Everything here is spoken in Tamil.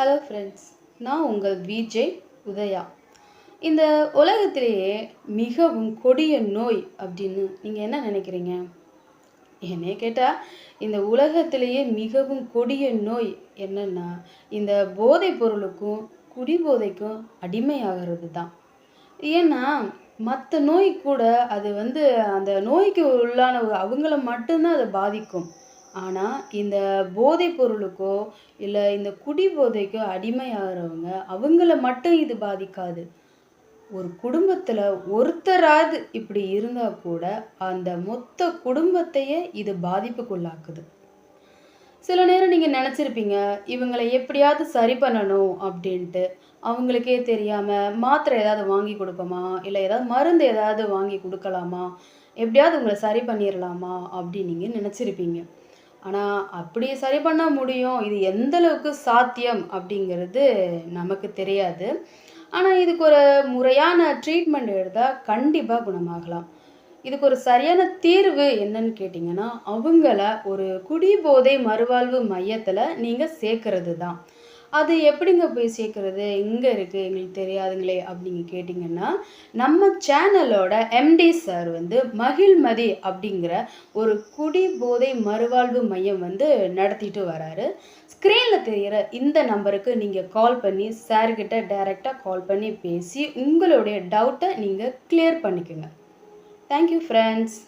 ஹலோ ஃப்ரெண்ட்ஸ் நான் உங்கள் விஜய் உதயா. இந்த உலகத்திலேயே மிகவும் கொடிய நோய் அப்படின்னு நீங்கள் என்ன நினைக்கிறீங்க? என்னைய கேட்டால் இந்த உலகத்திலேயே மிகவும் கொடிய நோய் என்னன்னா இந்த போதைப் பொருளுக்கும் குடிபோதைக்கும் அடிமையாகிறது தான் ஏன்னா மற்ற நோய் கூட அது வந்து அந்த நோய்க்கு உள்ளான அவங்கள மட்டும்தான் அதை பாதிக்கும். ஆனால் இந்த போதைப் பொருளுக்கோ இல்லை இந்த குடி போதைக்கோ அடிமையாகிறவங்க அவங்கள மட்டும் இது பாதிக்காது. ஒரு குடும்பத்தில் ஒருத்தராவது இப்படி இருந்தால் கூட அந்த மொத்த குடும்பத்தையே இது பாதிப்புக்குள்ளாக்குது. சில நேரம் நீங்கள் நினச்சிருப்பீங்க இவங்களை எப்படியாவது சரி பண்ணணும் அப்படின்ட்டு. அவங்களுக்கே தெரியாமல் மாத்திரை ஏதாவது வாங்கி கொடுப்போமா? இல்லை ஏதாவது மருந்து ஏதாவது வாங்கி கொடுக்கலாமா? எப்படியாவது உங்களை சரி பண்ணிடலாமா அப்படின்னு நீங்கள் நினச்சிருப்பீங்க. ஆனால் அப்படி சரி பண்ண முடியும். இது எந்த அளவுக்கு சாத்தியம் அப்படிங்கிறது நமக்கு தெரியாது. ஆனால் இதுக்கு ஒரு முறையான ட்ரீட்மெண்ட் எடுத்தால் கண்டிப்பாக குணமாகலாம். இதுக்கு ஒரு சரியான தீர்வு என்னன்னு கேட்டிங்கன்னா அவங்கள ஒரு குடிபோதை மறுவாழ்வு மையத்தில் நீங்கள் சேர்க்கறது தான் அது எப்படிங்க போய் சேர்க்குறது? எங்கே இருக்குது எங்களுக்கு தெரியாதுங்களே அப்படிங்க கேட்டிங்கன்னா நம்ம சேனலோட எம்டி சார் வந்து மகிழ்மதி அப்படிங்கிற ஒரு குடிபோதை மறுவாழ்வு மையம் வந்து நடத்திட்டு வராரு. ஸ்க்ரீனில் தெரிகிற இந்த நம்பருக்கு நீங்கள் கால் பண்ணி சார்கிட்ட டைரெக்டாக கால் பண்ணி பேசி உங்களுடைய டவுட்டை நீங்கள் கிளியர் பண்ணிக்கோங்க. Thank you friends